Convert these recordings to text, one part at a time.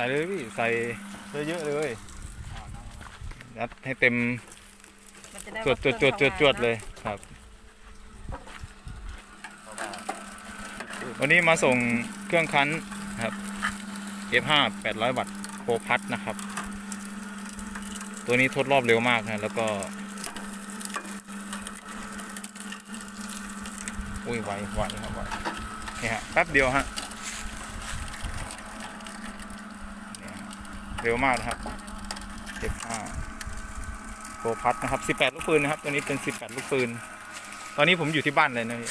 ใส่เลยพี่ใส่เยอะๆเลยยัดให้เต็มมันจะได้จวดจวดจวดจวดจวดเลยครับ วันนี้มาส่งเครื่องคั้นครับ F5 800 วัตต์โปรพัทนะครับ ตัวนี้ทดรอบเร็วมากนะแล้วก็ อุ้ยไวไวครับไวนี่ฮะแป๊บเดียวฮะนี่ฮะ เร็วมากนะครับ F5 โปรพัทนะครับ18ลูกปืนนะครับ ตัวนี้เป็น18ลูกปืน ตอนนี้ผมอยู่ที่บ้านเลยนะพี่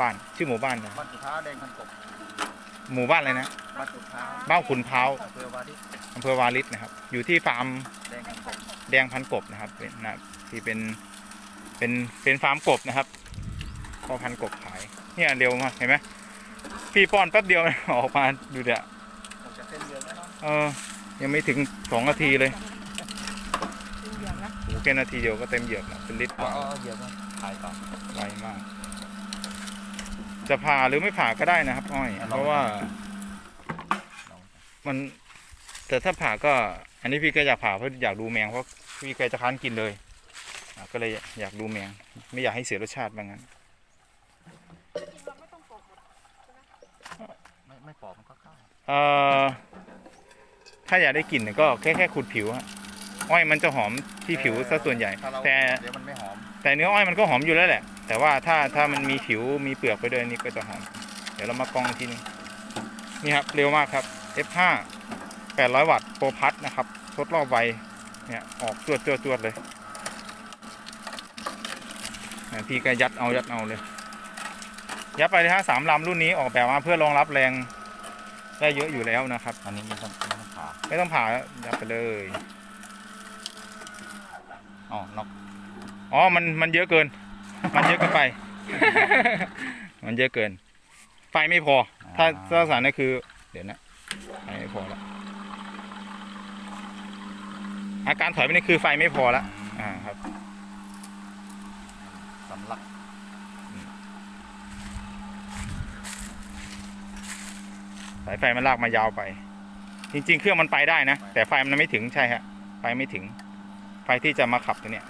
บ้านชื่อหมู่บ้านนะบ้านสุดท้าแดงพันกบหมู่บ้านอะไรนะบ้านสุดท้าบ้านขุนพร้าวอำเภอวาริสอำเภอวาริศนะครับ อยู่ที่ฟาร์มแดงพันกบแดงพันกบนะครับเป็นนะครับที่เป็นเป็นเป็นฟาร์มกบนะครับพ่อพันกบขายเนี่ยเร็วมากเห็นไหมพี่ป้อนแป๊บเดียวออกมาดูเดี๋ยวออกจากเส้นเรือนแล้วเนาะเออ ยังไม่ถึงสองนาทีเลยเป็นอย่างนะโอ้โหแค่นาทีเดียวก็เต็มเหยือกแล้วเป็นลิตรเอาเอาเดี๋ยวมาถ่ายต่อไวมาก จะผ่าหรือไม่ผ่าก็ได้นะครับ อ้อย เพราะว่าลองมัน แต่ถ้าผ่าก็ อันนี้พี่ก็อยากผ่าเพราะอยากดูแมงเพราะพี่เคยจะค้านกินเลยอะก็เลยอยากดูแมง ไม่อยากให้เสียรสชาติบางงั้นไม่ไม่ปอกมันก็เข้าเอ่อ ถ้าอยากได้กลิ่นเนี่ยก็แค่แค่ขูดผิวฮะอ้อยมันจะหอมที่ผิวซะส่วนใหญ่ ถ้าเราแต่เดี๋ยวมันไม่หอมแต่เนื้ออ้อยมันก็หอมอยู่แล้วแหละ แต่ว่าถ้าถ้ามันมีผิวมีเปลือกไปด้วยนี่ก็จะหอม เดี๋ยวเรามากรองอีกทีนึงนี่ครับเร็วมากครับ F5 800 วัตต์โปรพัทนะครับ ทดรอบไวเนี่ยออกจวดจวดจวดเลยเนี่ยพี่ก็ยัดเอายัดเอาเลย ยัดไปเลยฮะสามลำรุ่นนี้ออกแบบมาเพื่อรองรับแรงได้เยอะอยู่แล้วนะครับ อันนี้ไม่ต้องไม่ต้องผ่า ไม่ต้องผ่ายัดไปเลยอ๋อนอกอ๋อ มัน มันเยอะเกิน มันเยอะเกินไป มันเยอะเกิน ไฟไม่พอ ถ้าถ้าสารนี่คือ เดี๋ยวนะไฟไม่พอแล้ว อาการถอยไปนี่คือไฟไม่พอแล้วอ่าครับสำลักสายไฟมันลากมายาวไป จริง ๆ เครื่องมันไปได้นะ แต่ไฟมันไม่ถึงใช่ฮะไฟไม่ถึง ไฟที่จะมาขับตัวเนี้ย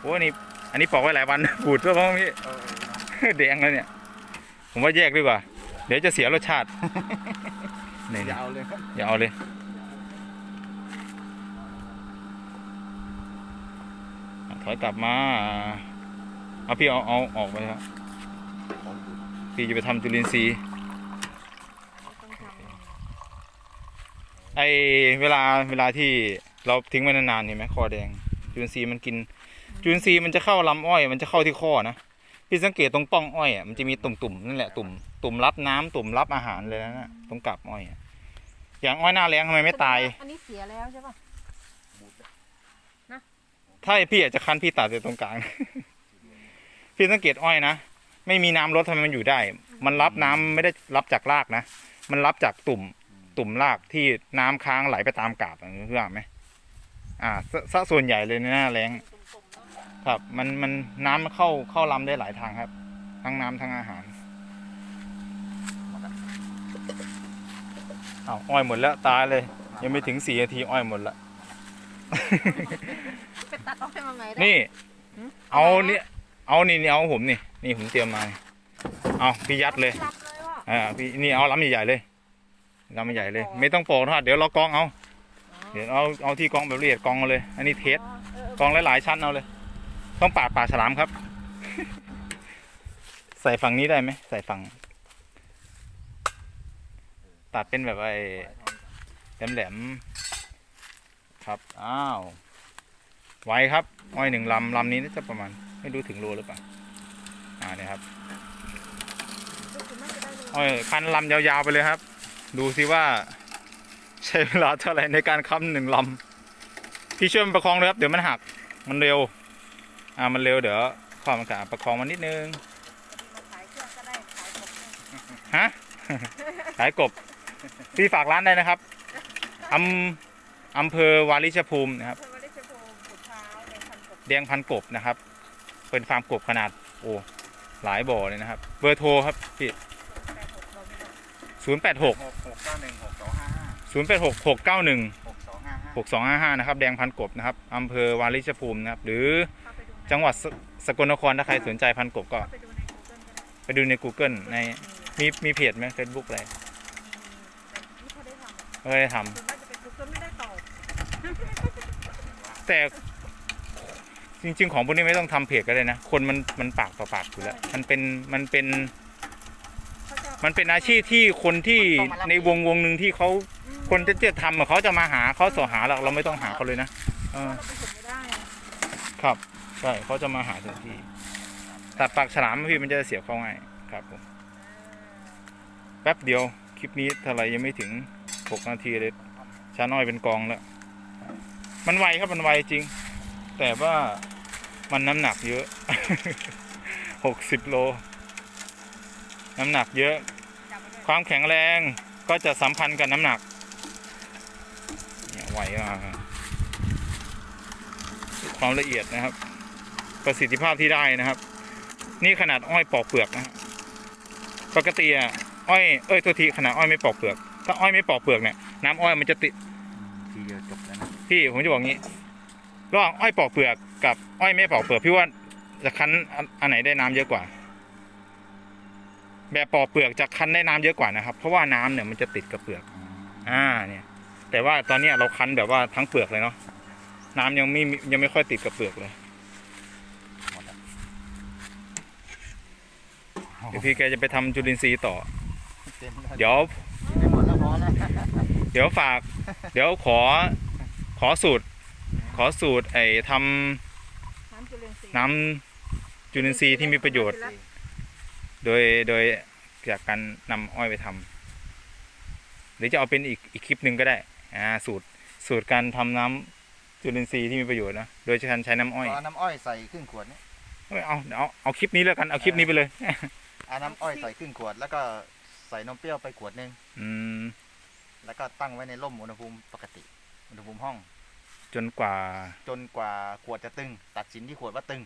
โอ้อันนี้อันนี้ปอกไว้หลายวันบูดเพื่อเพราะพี่เออเออแดงแล้วเนี่ย ผมว่าแยกดีกว่า เดี๋ยวจะเสียรสชาตินี่อย่าเอาเลยครับอย่าเอาเลยถอยกลับมาเอาพี่เอาเอาออกไปครับของดูพี่จะไปทำจุลินทรีย์ ต้องท ไอเวลาเวลาที่เราทิ้งไว้นานๆเห็นไหมคอแดง จุลินทรีย์มันกิน จุลินทรีย์มันจะเข้าลำอ้อย มันจะเข้าที่ข้อนะพี่สังเกตตรงป้องอ้อยอะมันจะมีตุ่มๆนั่นแหละตุ่มตุ่มรับน้ำตุ่มรับอาหารเลยนะตรงกลับอ้อยอะอย่างอ้อยหน้าแรงทำไมำไม่ตาย อันนี้เสียแล้วใช่ป่ะบูดเลยถ้าพี่อาจจะคั้นพี่ตัดไปตรงกลาง พี่สังเกตอ้อยนะไม่มีน้ำลดทำไมมันอยู่ได้ มันรับน้ำไม่ได้รับจากรากนะ มันรับจากตุ่ม ตุ่มรากที่น้ำค้างไหลไปตามกาบอย่างนี้เพื่อไหมอ่าซะซะส่วนใหญ่เลยในหน้าแรงครับมันมันน้ำมันเข้าเข้าลำได้หลายทางครับ ทั้งน้ำทั้งอาหารอ้าวอ้อยหมดแล้วตายเลย ยังไม่ถึงสี่นาทีอ้อยหมดละไปตัดออกให้มาใหม่ได้นี่หืมเอาเนี่ยเอานี่นี่เอาผมนี่ นี่ผมเตรียมมานี่เอาพี่ยัดเลยรับเลยว่ะอ่าพี่นี่เอาลำใหญ่ๆเลย ลำใหญ่ๆเลย ไม่ต้องโปอกนะเดี๋ยวเรากองเอา เดี๋ยวเอาเอาที่กองแบบละเอียดกองเอาเลย อันนี้เทสอ๋อเออกองหลายๆชั้นเอาเลย ต้องปาดปาดฉลามครับ ใส่ฝั่งนี้ได้ไหมใส่ฝั่ง ตัดเป็นแบบไอ้แหลมๆครับอ้าวไวครับ อ้อยหนึ่งลำลำนี้น่าจะประมาณ ไม่รู้ถึงโลหรือเปล่าอ่าเนี่ยครับก็คือน่าจะได้เลยอ้อยคันลำยาวๆไปเลยครับดู สิว่า ใช้เวลาเท่าไหร่ในการค้ำหนึ่งลำพี่ช่วยมันประคองเลยครับ เดี๋ยวมันหัก มันเร็ว อ่ามันเร็วเดี๋ยวความมันกะประคองมันนิดนึงมาขายเครื่องก็ได้ขายผมเนี่ยฮะขายกบพี่ฝากร้านได้นะครับอำอำเภอวาริชภูมินะครับเพื่อนมาได้เชฟโฟมขุดเท้าในพันกบแดงพันกบนะครับ เป็นฟาร์มกบขนาดโอ้หลายบ่อเลยนะครับ เบอร์โทรครับพี่ ศูนย์แปดหกหกหกเก้าหนึ่งหกสองห้าห้าศูนย์แปดหกหกเก้าหนึ่งหกสองห้าห้าหกสองห้าห้านะครับ แดงพันกบนะครับอำเภอวาริชภูมินะครับ หรือเข้าไปดูในจังหวัดสสกลนครถ้าใครสนใจพันกบก็เข้าไปดูใน Google ก็ได้ไปดูใน Google ในมีมีเพจไหม Facebook อะไรแต่ไม่ค่อยได้ทำไม่ได้ทำส่วนมากจะเป็น Google ไม่ได้ตอบแต่จริง ๆ ของพวกนี้ไม่ต้องทำเพจก็ได้นะ คนมันมันปากต่อปากอยู่แล้ว มันเป็นมันเป็นเขาจะ มันเป็นอาชีพที่คนที่ในวงวงหนึ่งที่เขาอืมคนจะจะทำอะเขาจะมาหาเขาสอหาเราเราไม่ต้องหาเขาเลยนะเออเราไปส่งไม่ได้อะครับใช่เขาจะมาหาทันทีแต่ปากฉลามพี่มันจะเสียบเข้าง่ายครับผมแป๊บเดียวคลิปนี้เท่าไหรยังไม่ถึงหกนาทีเลยชาน้อยเป็นกองแล้ว มันไวครับมันไวจริง แต่ว่ามันน้ำหนักเยอะหกสิบโล น้ำหนักเยอะจับไปด้วยความแข็งแรงก็จะสัมพันธ์กับน้ำหนักเนี่ยไวมากครับความละเอียดนะครับ ประสิทธิภาพที่ได้นะครับ นี่ขนาดอ้อยปอกเปลือกนะฮะปกติอะอ้อยเอ้ยตัวทีขนาดอ้อยไม่ปอกเปลือก ถ้าอ้อยไม่ปอกเปลือกเนี่ยน้ำอ้อยมันจะติดทีเดียวจบแล้วนะพี่ผมจะบอกงี้ระหว่างอ้อยปอกเปลือกกับอ้อยไม่ปอกเปลือกพี่ว่าจะคั้นอันอันไหนได้น้ำเยอะกว่า แบบปอกเปลือกจะคั้นได้น้ำเยอะกว่านะครับ เพราะว่าน้ำเนี่ยมันจะติดกับเปลือก อ่าเนี่ย แต่ว่าตอนเนี้ยเราคั้นแบบว่าทั้งเปลือกเลยเนาะน้ำยังไม่มียังไม่ค่อยติดกับเปลือกเลยหมดแล้วเดี๋ยวพี่แกจะไปทำจุลินทรีย์ต่อเต็มแล้วเดี๋ยวกินไปหมดแล้วพอแล้วเดี๋ยวฝาก เดี๋ยวขอขอสูตร ขอสูตรไอ้ทำน้ำจุลินทรีย์น้ำจุลินทรีย์ที่มีประโยชน์ โดยโดยจากการนำอ้อยไปทำหรือจะเอาเป็นอีกอีกคลิปหนึ่งก็ได้อ่าสูตรสูตรการทำน้ำจุลินทรีย์ที่มีประโยชน์นะโดยการใช้น้ำอ้อยเอาน้ำอ้อยใส่ครึ่งขวดนี่เอ้ยเอาเอาเอาคลิปนี้แล้วกันเอาคลิปนี้ไปเลยเอาน้ำอ้อยใส่ครึ่งขวด แล้วก็ใส่นมเปรี้ยวไปขวดหนึงอืมแล้วก็ตั้งไว้ในร่มอุณหภูมิปกติอุณหภูมิห้อง จนกว่าจนกว่าขวดจะตึง ตัดสินที่ขวดว่าตึง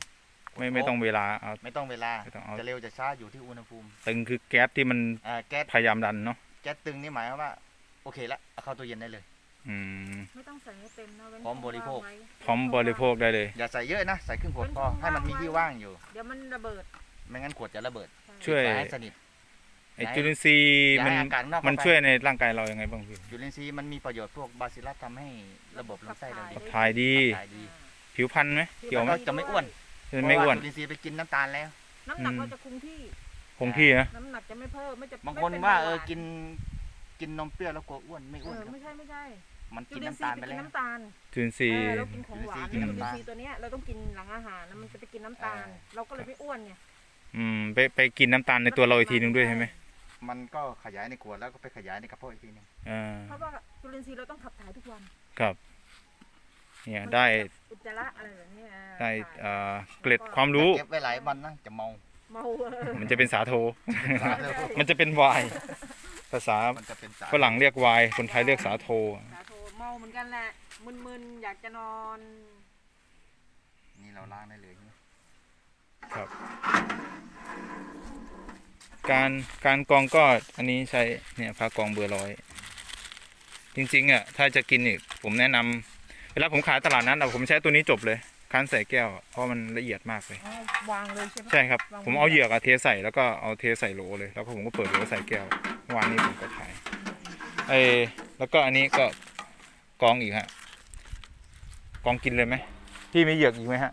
ไม่ไม่ต้องเวลาเอา ไม่ต้องเวลา ไม่ต้องเอา จะเร็วจะช้าอยู่ที่อุณหภูมิตึงคือแก๊สที่มันอ่าแก๊สพยายามดันเนาะแก๊สตึงนี่หมายความว่า โอเคละเอาเข้าตู้เย็นได้เลย อืมไม่ต้องใส่ให้เต็มนะเว้นพร้อมบริโภคว่างไว้พร้อมบริโภคได้เลย อย่าใส่เยอะนะ ใส่ครึ่งขวดพอให้มันมีที่ว่างอยู่ เดี๋ยวมันระเบิดไม่งั้นขวดจะระเบิดช่วย ปิดฝาให้สนิท ไอ้จุลินทรีย์อย่ามันให้อากาศนอกมันเข้าไปช่วยในร่างกายเรายังไงบ้างพี่จุลินทรีย์มันมีประโยชน์พวกบาซิลัสทำให้ระบบลำไส้เราดีขับถ่ายดีถ่ายดี ผิวพรรณไหมเกี่ยวไหม แล้วก็จะไม่อ้วน จะไม่อ้วนเพราะาจุลินทรีย์ไปกินน้ำตาลแล้ว น้ำหนักอืม เราจะคงที่ คงที่นะ น้ำหนักจะไม่เพิ่มไม่จะบางคนไม่ป็ว่าบเออหวกินกินนมเปรี้ยวแล้วกลัวอ้วนไม่เออ้วนอครับไม่ใช่ไม่ใช่มันจุกินลินน้ำทรีตาลย์ไปไปกินแล้ว น้ำตาลจุลินทเอรีย์ อเรากินของหวานจุลินทรีย์กินจุลินน้ำตาลทรีย์ตัวเนี้ยเราต้องกินหลังอาหารนะมันจะไปกินน้ำตาล เออ เราก็เลยไม่อ้วนไงอืม ไปไปกินน้ำตาลในตัวเราอีกทีหนึ่งด้วยใช่ไหมมันก็ขยายในขวดแล้วก็ไปขยายในกระเพาะอีกทีหนึง อ่า เพราะว่าจุลินทรีย์เราต้องขับถ่ายทุกวัน ครับ เนี่ยมันได้อุจจาระอะไรแบบเนี้ยได้ถ่ายเอ่อเกล็ดความรู้ เก็บไว้หลายวันนะจะเมา เมาเออมันจะเป็นสาโท สาโท มันจะเป็นไวน์ภาษามันจะเป็นสารฝรั่งเรียกไวน์คนไทยเรียกสาโท สาโทเมาเหมือนกันแหละมึนๆอยากจะนอนนี่เราล้างได้เลยใช่ไหมครับ การการกรองก็อันนี้ใช้เนี่ยพากรองเบอร์ร้อย จริงๆอะถ้าจะกินอีกผมแนะนำ เวลาผมขายตลาดนั้นอะผมใช้ตัวนี้จบเลยคั้นใส่แก้วอะเพราะมันละเอียดมากเลยอ๋อวางเลยใช่ไหม ใช่ครับ วางผมเอาเหยือกอะเทใส่แล้วก็เอาเทใส่โหลเลย แล้วก็ผมก็เปิดโหลใส่แก้วเมื่อวานนี้ผมก็ขายไอ้แล้วก็อันนี้ก็กรองอีกฮะกรองกินเลยไหมพี่มีเหยือกอีกไหมฮะ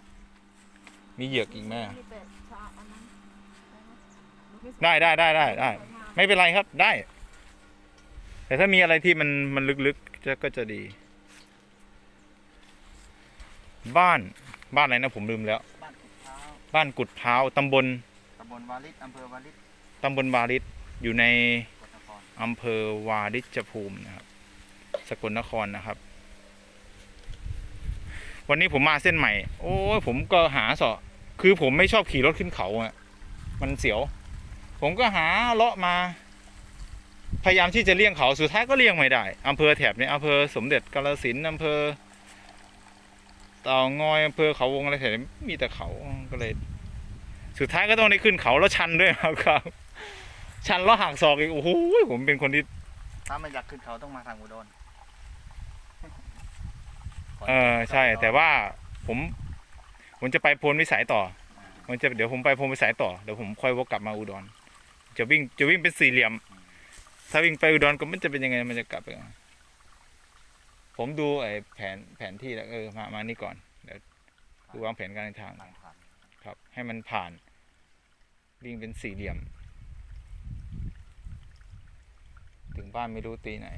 มีเหยือกอีกไหมอะมีแต่ชาอันนั้นได้ได้ได้ได้ได้ ไม่เป็นไรครับได้ แต่ถ้ามีอะไรที่มันมันลึกๆจะก็จะดี บ้านบ้านอะไรนะผมลืมแล้ว บ้านขุดเท้าบ้านกุดพร้าวตำบลตำบลวาลิตอำเภอวาลิตตำบลวาริศอยู่ในกดนครอำเภอวาริชภูมินะครับ สกลนครนะครับ วันนี้ผมมาเส้นใหม่ โอ้ยผมก็หาเสาะคือผมไม่ชอบขี่รถขึ้นเขาอะมันเสียว ผมก็หาเลาะมา พยายามที่จะเลี่ยงเขาสุดท้ายก็เลี่ยงไม่ได้อำเภอแถบนี้อำเภอสมเด็จกาฬสินธุ์อำเภอ ต่างอยอำเภอเขาวงอะไรแถวนี้มีแต่เขาก็เลย สุดท้ายก็ต้องได้ขึ้นเขาแล้วชันด้วยครับครับ ชันแล้วหักศอกอีกโอ้โหผมเป็นคนที่ถ้ามันอยากขึ้นเขาต้องมาทางอุดรเออใช่ แต่ว่าผม ผมจะไปพลวิสัยต่อมันจะเดี๋ยวผมไปพลวิสัยต่อเดี๋ยวผมค่อยวกกลับมาอุดรจะวิ่งจะวิ่งเป็นสี่เหลี่ยม ถ้าวิ่งไปอุดรก็มันจะเป็นยังไงมันจะกลับไป ผมดูไอ้แผนแผนที่แล้วเออมามานี่ก่อนเดี๋ยวดูวางแผนการเดินทางทางผ่านครับ ให้มันผ่านวิ่งเป็นสี่เหลี่ยม ถึงบ้านไม่รู้ตีไหน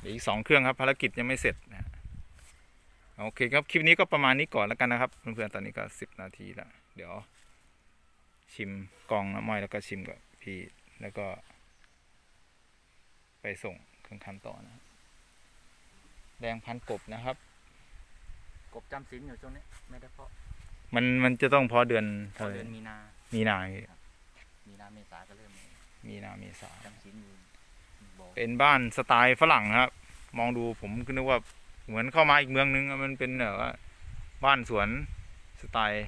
เดี๋ยวอีกสองเครื่องครับภารกิจยังไม่เสร็จนะฮะโอเคครับ คลิปนี้ก็ประมาณนี้ก่อนแล้วกันนะครับ เพื่อนๆตอนนี้ก็สิบนาทีแล้วเดี๋ยว ชิมกล่องน้ำม้อยแล้วก็ชิมกับพี่แล้วก็ ไปส่งเครื่องคันต่อนะครับ แดงพันกบนะครับ กบจำศีลอยู่ช่วงนี้ไม่ได้เพาะมันมันจะต้องพอเดือนเพเท่าราะไหร่เดือนมีนา มีนา มีนาเมษาก็เริ่มมีมีนาเมษาจำศีลอยู่โบสถ์เป็นบ้านสไตล์ฝรั่งนะครับ มองดูผมก็นึกว่าเหมือนเข้ามาอีกเมืองนึงอะมันเป็นแบบว่าบ้านสวนสไตล์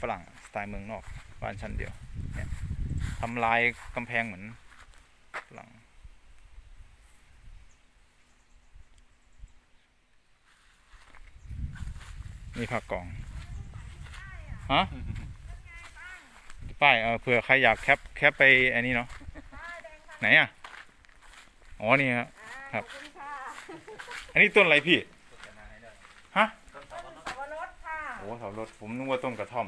ฝรั่งสไตล์เมืองนอก บ้านชั้นเดียวเนี่ยทำลายกำแพงเหมือนฝรั่ง นี่ผักกล่องฮะป้ายเออเผื่อใครอยากแคปแคปไปอันนี้เนาะไหนอะอ๋อนี่ครับครับขอบคุณค่ะอันนี้ต้นอะไรพี่ฮะต้นสับปะรดค่ะโอ้สับปะรถผมนึกว่าต้นกระท่อม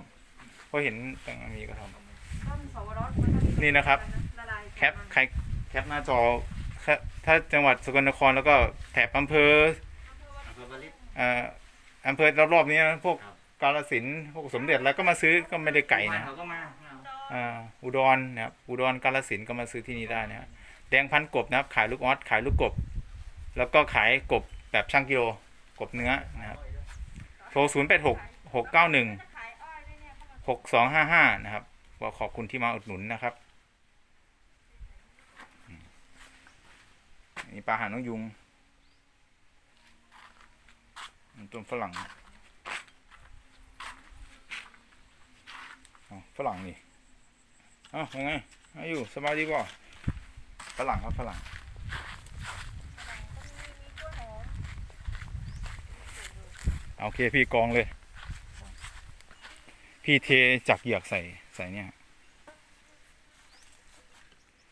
เพราะเห็นตั้งมีกระท่อมต้นสับปะรดมันก็มีนี่นะครับละลายแคปใครแคปหน้าจอแคปถ้าจังหวัดสกลนครแล้วก็แถบอำเภอ อำเภอบริษเอ่ออำเภอรอบๆนี้นะพวกครับ กาลสินธุ์พวกสมเด็จแล้วก็มาซื้อก็ไม่ได้ไก่นะเขาก็มาอ่าอุดรนะครับอุดรกาลสินธุ์ก็มาซื้อที่นี่ได้นะฮะแดงพันกบนะครับ ขายลูกออสขายลูกกบ แล้วก็ขายกบแบบช่างกิโลกบเนื้อนะครับโทรศูนย์แปดหกหกเก้าหนึ่ง ขายอ้อยด้วยเนี่ย หกสองห้าห้านะครับก็ขอบคุณที่มาอุดหนุนนะครับอืมนี่ปลาหางนกยุงอืม ต้นฝรั่งอ๋อฝรั่งนี่เอ้ายังไงอายุสบายดีป่ะฝรั่งครับฝรั่งโอเคพี่กองเลย พี่เทจากเหยือกใส่ใส่เนี่ย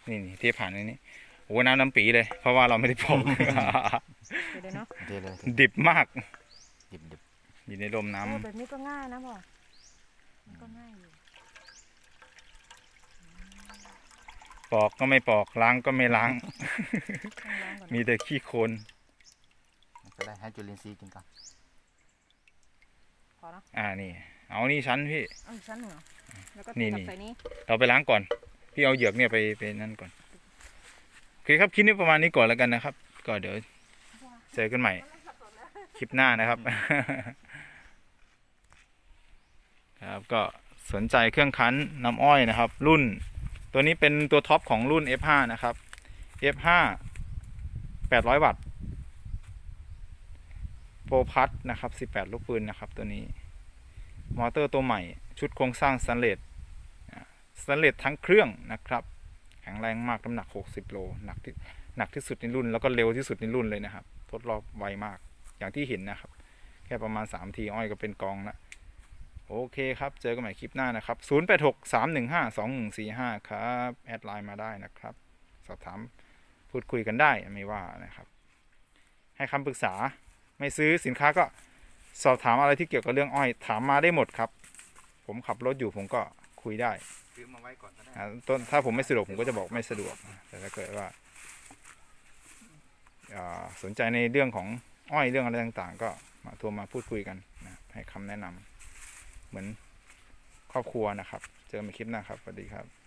นี่นี่เทผ่านในนี้โอ้น้ำน้ำปีเลย เพราะว่าเราไม่ได้ปอกเดี๋ยวเนาะเดี๋ยวเลยดิบมาก ดิบดิบอยู่ในลมน้ำเออแบบนี้ก็ง่ายนะพ่อมันก็ง่ายอยู่ปอกก็ไม่ปอกล้างก็ไม่ล้าง ต้องล้างก่อนมีแต่ขี้โคลนก็ได้ให้จุลินทรีย์กินก่อนพอเนาะอ่านี่ เอานี่ชั้นพี่ เอาอีกชั้นหนึ่งเหรอแล้วก็นี่ตีกับนี่ใส่นี้เราไปล้างก่อน พี่เอาเหยือกเนี่ยไปไปนั่นก่อน โอเคครับคลิปนี้ประมาณนี้ก่อนแล้วกันนะครับ ก็เดี๋ยวเจอกันใหม่ค ลิปหน้านะครับ ครับก็สนใจเครื่องคั้นน้ำอ้อยนะครับ รุ่น ตัวนี้เป็นตัวท็อปของรุ่น F5 นะครับ F5 800 วัตต์โปรพัทนะครับ 18 ลูกปืนนะครับ ตัวนี้ มอเตอร์ตัวใหม่ ชุดโครงสร้างสแตนเลสสแตนเลสทั้งเครื่องนะครับ แข็งแรงมากน้ำหนัก 60 โล หนักที่หนักที่สุดในรุ่น แล้วก็เร็วที่สุดในรุ่นเลยนะครับ ทดลองไวมาก อย่างที่เห็นนะครับ แค่ประมาณ 3 ทีอ้อยก็เป็นกองละโอเคครับ เจอกันใหม่คลิปหน้านะครับ 086 315 2145 ครับ แอดไลน์มาได้นะครับ สอบถามพูดคุยกันได้ไม่ว่านะครับ ให้คำปรึกษาไม่ซื้อสินค้าก็สอบถามอะไรที่เกี่ยวกับเรื่องอ้อย ถามมาได้หมดครับ ผมขับรถอยู่ผมก็คุยได้ซื้อมาไว้ก่อนก็ได้อ่าต้นถ้าผมไม่สะดวกผมก็จะบอกไม่สะดวก แต่ถ้าเกิดว่าอ่าสนใจในเรื่องของ อ้อยเรื่องอะไรต่างๆ ก็มาโทรมาพูดคุยกันนะให้คำแนะนำเหมือนครอบครัวนะครับ เจอกันในคลิปหน้าครับสวัสดีครับ